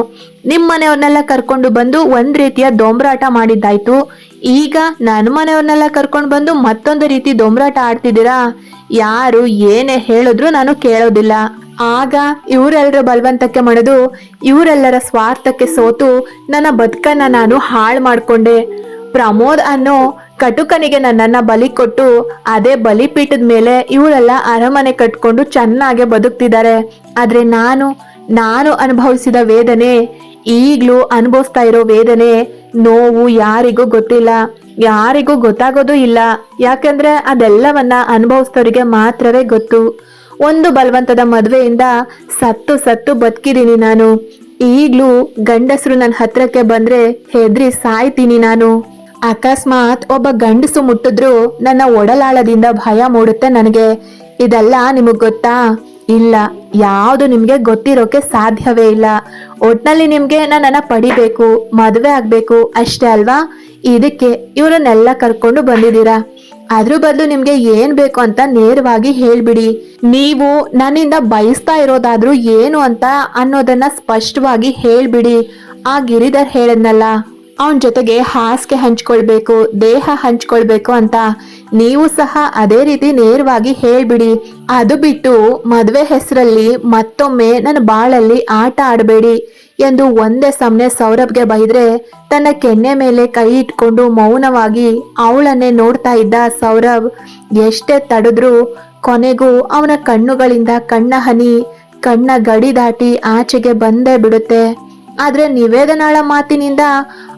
Speaker 1: ನಿಮ್ಮ ಮನೆಯವ್ರನ್ನೆಲ್ಲ ಕರ್ಕೊಂಡು ಬಂದು ಒಂದ್ ರೀತಿಯ ದೊಂಬರಾಟ ಮಾಡಿದ್ದಾಯ್ತು. ಈಗ ನನ್ನ ಮನೆಯವ್ರನ್ನೆಲ್ಲ ಕರ್ಕೊಂಡು ಬಂದು ಮತ್ತೊಂದು ರೀತಿ ದೊಂಬರಾಟ ಆಡ್ತಿದ್ದೀರಾ? ಯಾರು ಏನೇ ಹೇಳಿದ್ರು ನಾನು ಕೇಳೋದಿಲ್ಲ. ಆಗ ಇವರೆಲ್ಲರ ಬಲವಂತಕ್ಕೆ ಮಣಿದು, ಇವರೆಲ್ಲರ ಸ್ವಾರ್ಥಕ್ಕೆ ಸೋತು ನನ್ನ ಬದುಕನ್ನ ನಾನು ಹಾಳು ಮಾಡ್ಕೊಂಡೆ. ಪ್ರಮೋದ್ ಅನ್ನೋ ಕಟುಕನಿಗೆ ನನ್ನನ್ನ ಬಲಿ ಕೊಟ್ಟು ಅದೇ ಬಲಿಪೀಠದ ಮೇಲೆ ಇವರೆಲ್ಲ ಅರಮನೆ ಕಟ್ಕೊಂಡು ಚೆನ್ನಾಗೆ ಬದುಕ್ತಿದ್ದಾರೆ. ಆದ್ರೆ ನಾನು ನಾನು ಅನುಭವಿಸಿದ ವೇದನೆ ಈಗ್ಲೂ ಅನುಭವಿಸ್ತಾ ಇರೋ ವೇದನೆ ನೋವು ಯಾರಿಗೂ ಗೊತ್ತಿಲ್ಲ. ಯಾರಿಗೂ ಗೊತ್ತಾಗೋದು ಇಲ್ಲ. ಯಾಕಂದ್ರೆ ಅದೆಲ್ಲವನ್ನ ಅನುಭವಿಸ್ತವರಿಗೆ ಮಾತ್ರವೇ ಗೊತ್ತು. ಒಂದು ಬಲವಂತದ ಮದುವೆಯಿಂದ ಸತ್ತು ಸತ್ತು ಬದುಕಿದ್ದೀನಿ ನಾನು. ಈಗ್ಲೂ ಗಂಡಸರು ನನ್ನ ಹತ್ರಕ್ಕೆ ಬಂದ್ರೆ ಹೆದ್ರಿ ಸಾಯ್ತೀನಿ ನಾನು. ಅಕಸ್ಮಾತ್ ಒಬ್ಬ ಗಂಡಸು ಮುಟ್ಟಿದ್ರು ನನ್ನ ಒಡಲಾಳದಿಂದ ಭಯ ಮೂಡುತ್ತೆ ನನಗೆ. ಇದೆಲ್ಲ ನಿಮಗ್ ಗೊತ್ತಾ? ಇಲ್ಲ. ಯಾವುದು ನಿಮಗೆ ಗೊತ್ತಿರೋಕೆ ಸಾಧ್ಯವೇ ಇಲ್ಲ. ಒಟ್ನಲ್ಲಿ ನಿಮಗೆ ನನ್ನನ್ನು ಪಡಿಬೇಕು, ಮದುವೆ ಆಗಬೇಕು ಅಷ್ಟೇ ಅಲ್ವಾ? ಇದಕ್ಕೆ ಇವರನ್ನೆಲ್ಲ ಕರ್ಕೊಂಡು ಬಂದಿದ್ದೀರಾ? ಅದ್ರ ಬದಲು ನಿಮ್ಗೆ ಏನ್ ಬೇಕು ಅಂತ ನೇರವಾಗಿ ಹೇಳ್ಬಿಡಿ. ನೀವು ನನ್ನಿಂದ ಬಯಸ್ತಾ ಇರೋದಾದ್ರೂ ಏನು ಅಂತ ಅನ್ನೋದನ್ನ ಸ್ಪಷ್ಟವಾಗಿ ಹೇಳ್ಬಿಡಿ. ಆ ಗಿರಿಧರ್ ಹೇಳದ್ನಲ್ಲ. ಅವನ ಜೊತೆಗೆ ಹಾಸಿಗೆ ಹಂಚ್ಕೊಳ್ಬೇಕು, ದೇಹ ಹಂಚ್ಕೊಳ್ಬೇಕು ಅಂತ ನೀವು ಸಹ ಅದೇ ರೀತಿ ನೇರವಾಗಿ ಹೇಳ್ಬಿಡಿ. ಅದು ಬಿಟ್ಟು ಮದುವೆ ಹೆಸರಲ್ಲಿ ಮತ್ತೊಮ್ಮೆ ನನ್ನ ಬಾಳಲ್ಲಿ ಆಟ ಆಡಬೇಡಿ ಎಂದು ಒಂದೇ ಸಮನೆ ಸೌರಭ್ಗೆ ಬೈದ್ರೆ ತನ್ನ ಕೆನ್ನೆ ಮೇಲೆ ಕೈ ಇಟ್ಕೊಂಡು ಮೌನವಾಗಿ ಅವಳನ್ನೇ ನೋಡ್ತಾ ಇದ್ದ ಸೌರಭ್ ಎಷ್ಟೇ ತಡೆದ್ರೂ ಕೊನೆಗೂ ಅವನ ಕಣ್ಣುಗಳಿಂದ ಕಣ್ಣ ಹನಿ, ಕಣ್ಣ ಗಡಿ ದಾಟಿ ಆಚೆಗೆ ಬಂದೇ ಬಿಡುತ್ತೆ. ಆದ್ರೆ ನಿವೇದನಾಳ ಮಾತಿನಿಂದ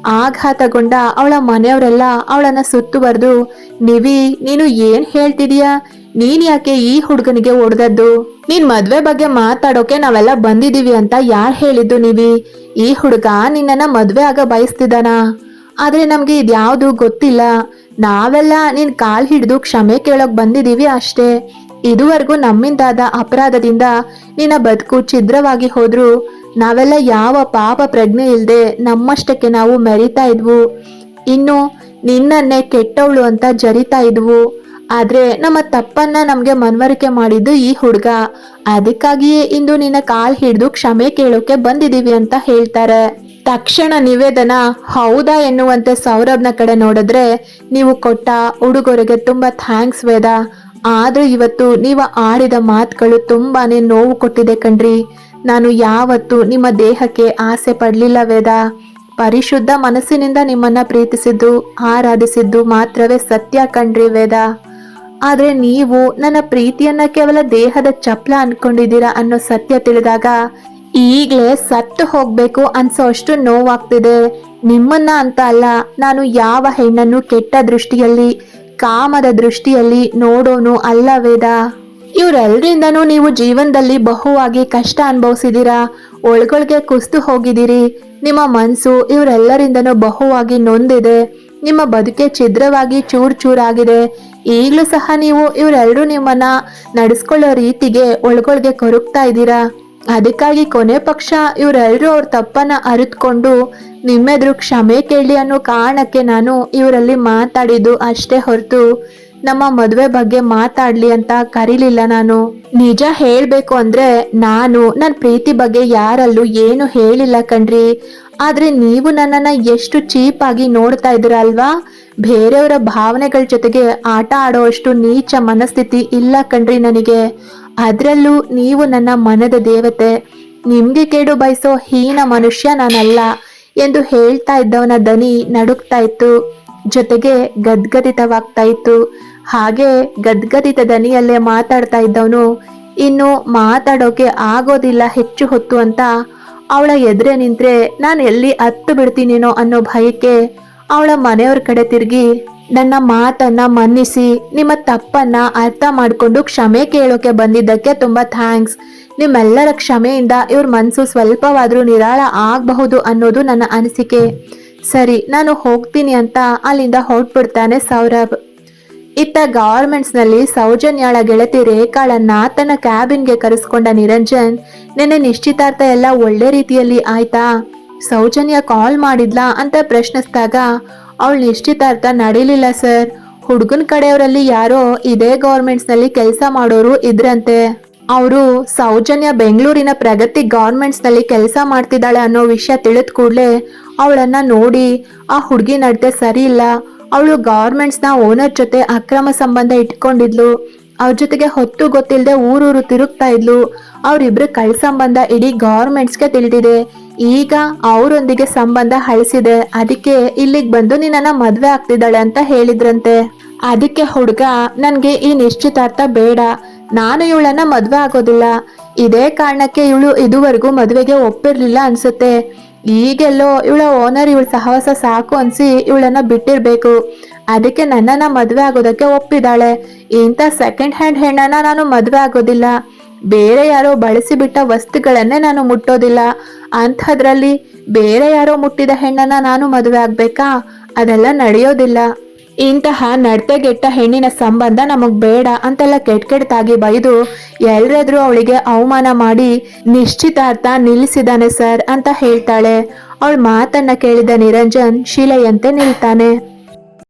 Speaker 1: ಆಘಾತಗೊಂಡ ಅವಳ ಮನೆಯವರೆಲ್ಲ ಅವಳನ್ನ ಸುತ್ತುವರೆದು ನಿವಿ, ನೀನು ಏನ್ ಹೇಳ್ತಿದೀಯಾ? ನೀನ್ ಯಾಕೆ ಈ ಹುಡುಗನಿಗೆ ಹೊಡೆದದ್ದು ನೀನ್ ಮದ್ವೆ ಬಗ್ಗೆ ಮಾತಾಡೋಕೆ ನಾವೆಲ್ಲ ಬಂದಿದೀವಿ ಅಂತ ಯಾರ್ ಹೇಳಿದ್ದು ನಿವಿ? ಈ ಹುಡುಗ ನಿನ್ನನ್ನ ಮದ್ವೆ ಆಗ ಬಯಸ್ತಿದ್ದಾನ? ಆದ್ರೆ ನಮ್ಗೆ ಇದ್ಯಾವ್ದು ಗೊತ್ತಿಲ್ಲ. ನಾವೆಲ್ಲ ನಿನ್ ಕಾಲ್ ಹಿಡಿದು ಕ್ಷಮೆ ಕೇಳೋಕ್ ಬಂದಿದೀವಿ ಅಷ್ಟೇ. ಇದುವರೆಗೂ ನಮ್ಮಿಂದಾದ ಅಪರಾಧದಿಂದ ನಿನ್ನ ಬದುಕು ಛಿದ್ರವಾಗಿ ಹೋದ್ರು. ನಾವೆಲ್ಲ ಯಾವ ಪಾಪ ಪ್ರಜ್ಞೆ ಇಲ್ಲದೆ ನಮ್ಮಷ್ಟಕ್ಕೆ ನಾವು ಮೆರಿತಾ ಇದ್ವು. ಇನ್ನು ನಿನ್ನನ್ನೇ ಕೆಟ್ಟವಳು ಅಂತ ಜರಿತಾ ಇದ್ವು. ಆದ್ರೆ ನಮ್ಮ ತಪ್ಪನ್ನ ನಮಗೆ ಮನವರಿಕೆ ಮಾಡಿದ್ದು ಈ ಹುಡುಗ. ಅದಕ್ಕಾಗಿಯೇ ಇಂದು ನಿನ್ನ ಕಾಲ್ ಹಿಡಿದು ಕ್ಷಮೆ ಕೇಳೋಕೆ ಬಂದಿದೀವಿ ಅಂತ ಹೇಳ್ತಾರೆ. ತಕ್ಷಣ ನಿವೇದನ, ಹೌದಾ ಎನ್ನುವಂತೆ ಸೌರಭ್ನ ಕಡೆ ನೋಡಿದ್ರೆ ನೀವು ಕೊಟ್ಟ ಉಡುಗೊರೆಗೆ ತುಂಬಾ ಥ್ಯಾಂಕ್ಸ್ ವೇದ. ಆದರೂ ಇವತ್ತು ನೀವು ಆಡಿದ ಮಾತುಗಳು ತುಂಬಾನೇ ನೋವು ಕೊಟ್ಟಿದೆ ಕಣ್ರಿ. ನಾನು ಯಾವತ್ತೂ ನಿಮ್ಮ ದೇಹಕ್ಕೆ ಆಸೆ ಪಡಲಿಲ್ಲ ವೇದ ಪರಿಶುದ್ಧ ಮನಸ್ಸಿನಿಂದ ನಿಮ್ಮನ್ನ ಪ್ರೀತಿಸಿದ್ದು, ಆರಾಧಿಸಿದ್ದು ಮಾತ್ರವೇ ಸತ್ಯ ಕಣ್ರಿ ವೇದ. ಆದರೆ ನೀವು ನನ್ನ ಪ್ರೀತಿಯನ್ನ ಕೇವಲ ದೇಹದ ಚಪ್ಪಲ ಅನ್ಕೊಂಡಿದ್ದೀರಾ ಅನ್ನೋ ಸತ್ಯ ತಿಳಿದಾಗ, ಈಗಲೇ ಸತ್ತು ಹೋಗ್ಬೇಕು ಅನ್ಸೋ ಅಷ್ಟು ನೋವಾಗ್ತಿದೆ. ನಿಮ್ಮನ್ನ ಅಂತ ಅಲ್ಲ, ನಾನು ಯಾವ ಹೆಣ್ಣನ್ನು ಕೆಟ್ಟ ದೃಷ್ಟಿಯಲ್ಲಿ, ಕಾಮದ ದೃಷ್ಟಿಯಲ್ಲಿ ನೋಡೋನು ಅಲ್ಲ ವೇದ. ಇವರೆಲ್ಲರಿಂದನೂ ನೀವು ಜೀವನದಲ್ಲಿ ಬಹುವಾಗಿ ಕಷ್ಟ ಅನುಭವಿಸಿದೀರಾ? ಒಳಗೊಳಗೆ ಕುಸ್ತು ಹೋಗಿದ್ದೀರಿ. ನಿಮ್ಮ ಮನಸ್ಸು ಇವರೆಲ್ಲರಿಂದನೂ ಬಹುವಾಗಿ ನೊಂದಿದೆ. ನಿಮ್ಮ ಬದುಕೆ ಛಿದ್ರವಾಗಿ ಚೂರ್ ಚೂರಾಗಿದೆ. ಈಗಲೂ ಸಹ ನೀವು ಇವರೆಲ್ಲರೂ ನಿಮ್ಮನ್ನ ನಡೆಸ್ಕೊಳ್ಳೋ ರೀತಿಗೆ ಒಳಗೊಳಗೆ ಕೊರಗ್ತಾ ಇದ್ದೀರಾ? ಅದಕ್ಕಾಗಿ ಕೊನೆ ಪಕ್ಷ ಇವರೆಲ್ಲರೂ ಅವ್ರ ತಪ್ಪನ್ನ ಅರಿತುಕೊಂಡು ನಿಮ್ಮೆದುರು ಕ್ಷಮೆ ಕೇಳಿ ಅನ್ನೋ ಕಾರಣಕ್ಕೆ ನಾನು ಇವರಲ್ಲಿ ಮಾತಾಡಿದ್ದು ಅಷ್ಟೇ ಹೊರತು ನಮ್ಮ ಮದುವೆ ಬಗ್ಗೆ ಮಾತಾಡ್ಲಿ ಅಂತ ಕರೀಲಿಲ್ಲ ನಾನು. ನಿಜ ಹೇಳ್ಬೇಕು ಅಂದ್ರೆ ನಾನು ನನ್ನ ಪ್ರೀತಿ ಬಗ್ಗೆ ಯಾರಲ್ಲೂ ಏನು ಹೇಳಿಲ್ಲ ಕಣ್ರಿ. ಆದ್ರೆ ನೀವು ನನ್ನನ್ನ ಎಷ್ಟು ಚೀಪ್ ಆಗಿ ನೋಡ್ತಾ ಇದ್ದೀರ ಅಲ್ವಾ ಬೇರೆಯವರ ಭಾವನೆಗಳ ಜೊತೆಗೆ ಆಟ ಆಡೋವಷ್ಟು ನೀಚ ಮನಸ್ಥಿತಿ ಇಲ್ಲ ಕಣ್ರಿ ನನಗೆ. ಅದರಲ್ಲೂ ನೀವು ನನ್ನ ಮನದ ದೇವತೆ. ನಿಮ್ಗೆ ಕೇಡು ಬಯಸೋ ಹೀನ ಮನುಷ್ಯ ನಾನಲ್ಲ ಎಂದು ಹೇಳ್ತಾ ಇದ್ದವನ ದನಿ ನಡುಕ್ತಾ ಇತ್ತು. ಜೊತೆಗೆ ಗದ್ಗದಿತವಾಗ್ತಾ ಇತ್ತು. ಹಾಗೆ ಗದ್ಗದಿತ ದನಿಯಲ್ಲೇ ಮಾತಾಡ್ತಾ ಇದ್ದವನು, ಇನ್ನು ಮಾತಾಡೋಕೆ ಆಗೋದಿಲ್ಲ ಹೆಚ್ಚು ಹೊತ್ತು ಅಂತ. ಅವಳ ಎದುರೆ ನಿಂತ್ರೆ ನಾನು ಎಲ್ಲಿ ಹತ್ತು ಬಿಡ್ತೀನೇನೋ ಅನ್ನೋ ಭಯಕ್ಕೆ ಅವಳ ಮನೆಯವ್ರ ಕಡೆ ತಿರುಗಿ, ನನ್ನ ಮಾತನ್ನ ಮನ್ನಿಸಿ, ನಿಮ್ಮ ತಪ್ಪನ್ನ ಅರ್ಥ ಮಾಡಿಕೊಂಡು ಕ್ಷಮೆ ಕೇಳೋಕೆ ಬಂದಿದ್ದಕ್ಕೆ ತುಂಬಾ ಥ್ಯಾಂಕ್ಸ್. ನಿಮ್ಮೆಲ್ಲರ ಕ್ಷಮೆಯಿಂದ ಇವ್ರ ಮನಸ್ಸು ಸ್ವಲ್ಪವಾದ್ರೂ ನಿರಾಳ ಆಗಬಹುದು ಅನ್ನೋದು ನನ್ನ ಅನಿಸಿಕೆ. ಸರಿ, ನಾನು ಹೋಗ್ತೀನಿ ಅಂತ ಅಲ್ಲಿಂದ ಹೊರಟ್ಬಿಡ್ತಾನೆ ಸೌರಭ್. ಇತ್ತ ಗಾರ್ಮೆಂಟ್ಸ್ನಲ್ಲಿ ಸೌಜನ್ಯಾಳ ಗೆಳತಿ ರೇಖಾಳನ್ನ ತನ್ನ ಕ್ಯಾಬಿನ್ಗೆ ಕರೆಸ್ಕೊಂಡ ನಿರಂಜನ್, ನಿನ್ನೆ ನಿಶ್ಚಿತಾರ್ಥ ಎಲ್ಲ ಒಳ್ಳೆ ರೀತಿಯಲ್ಲಿ ಆಯ್ತಾ? ಸೌಜನ್ಯ ಕಾಲ್ ಮಾಡಿದ್ಲಾ? ಅಂತ ಪ್ರಶ್ನಿಸಿದಾಗ, ಅವಳು ನಿಶ್ಚಿತಾರ್ಥ ನಡೀಲಿಲ್ಲ ಸರ್. ಹುಡುಗನ ಕಡೆಯವರಲ್ಲಿ ಯಾರೋ ಇದೇ ಗೌರ್ಮೆಂಟ್ಸ್ನಲ್ಲಿ ಕೆಲಸ ಮಾಡೋರು ಇದ್ರಂತೆ. ಅವರು ಸೌಜನ್ಯ ಬೆಂಗಳೂರಿನ ಪ್ರಗತಿ ಗೌರ್ಮೆಂಟ್ಸ್ನಲ್ಲಿ ಕೆಲಸ ಮಾಡ್ತಿದ್ದಾಳೆ ಅನ್ನೋ ವಿಷಯ ತಿಳಿದ ಕೂಡಲೇ ಅವಳನ್ನ ನೋಡಿ, ಆ ಹುಡುಗಿ ನಡತೆ ಸರಿ ಇಲ್ಲ. ಅವಳು ಗಾರ್ಮೆಂಟ್ಸ್ನ ಓನರ್ ಜೊತೆ ಅಕ್ರಮ ಸಂಬಂಧ ಇಟ್ಕೊಂಡಿದ್ಲು. ಅವ್ರ ಜೊತೆಗೆ ಹೊತ್ತು ಗೊತ್ತಿಲ್ಲದೆ ಊರೂರು ತಿರುಗ್ತಾ ಇದ್ಲು. ಅವರಿಬ್ರು ಕಳ್ ಸಂಬಂಧ ಇಡೀ ಗಾರ್ಮೆಂಟ್ಸ್ಗೆ ತಿಳಿದಿದೆ. ಈಗ ಅವರೊಂದಿಗೆ ಸಂಬಂಧ ಹಳಿಸಿದೆ. ಅದಕ್ಕೆ ಇಲ್ಲಿಗೆ ಬಂದು ನಿನ್ನ ಮದ್ವೆ ಆಗ್ತಿದ್ದಾಳೆ ಅಂತ ಹೇಳಿದ್ರಂತೆ. ಅದಕ್ಕೆ ಹುಡುಗ, ನನಗೆ ಈ ನಿಶ್ಚಿತಾರ್ಥ ಬೇಡ. ನಾನು ಇವಳನ್ನ ಮದ್ವೆ ಆಗೋದಿಲ್ಲ. ಇದೇ ಕಾರಣಕ್ಕೆ ಇವಳು ಇದುವರೆಗೂ ಮದುವೆಗೆ ಒಪ್ಪಿರಲಿಲ್ಲ ಅನ್ಸುತ್ತೆ. ಈಗೆಲ್ಲೋ ಇವಳ ಓನರ್ ಇವಳ ಸಹವಾಸ ಸಾಕು ಅನ್ಸಿ ಇವಳನ್ನ ಬಿಟ್ಟಿರ್ಬೇಕು. ಅದಕ್ಕೆ ನನ್ನನ್ನ ಮದ್ವೆ ಆಗೋದಕ್ಕೆ ಒಪ್ಪಿದಾಳೆ. ಇಂಥ ಸೆಕೆಂಡ್ ಹ್ಯಾಂಡ್ ಹೆಣ್ಣನ್ನ ನಾನು ಮದ್ವೆ ಆಗೋದಿಲ್ಲ. ಬೇರೆ ಯಾರೋ ಬಳಸಿ ಬಿಟ್ಟ ವಸ್ತುಗಳನ್ನೇ ನಾನು ಮುಟ್ಟೋದಿಲ್ಲ. ಅಂಥದ್ರಲ್ಲಿ ಬೇರೆ ಯಾರೋ ಮುಟ್ಟಿದ ಹೆಣ್ಣನ್ನ ನಾನು ಮದುವೆ ಆಗ್ಬೇಕಾ? ಅದೆಲ್ಲ ನಡೆಯೋದಿಲ್ಲ. ಇಂತಹ ನಡತೆಗೆಟ್ಟ ಹೆಣ್ಣಿನ ಸಂಬಂಧ ನಮಗ್ ಬೇಡ ಅಂತೆಲ್ಲ ಕೆಟ್ಟ ಕೆಟ್ಟದಾಗಿ ಬೈದು ಎಲ್ರೆದ್ರು ಅವಳಿಗೆ ಅವಮಾನ ಮಾಡಿ ನಿಶ್ಚಿತಾರ್ಥ ನಿಲ್ಲಿಸಿದಾನೆ ಸರ್ ಅಂತ ಹೇಳ್ತಾಳೆ. ಅವಳ ಮಾತನ್ನ ಕೇಳಿದ ನಿರಂಜನ್ ಶಿಲೆಯಂತೆ ನಿಲ್ತಾನೆ.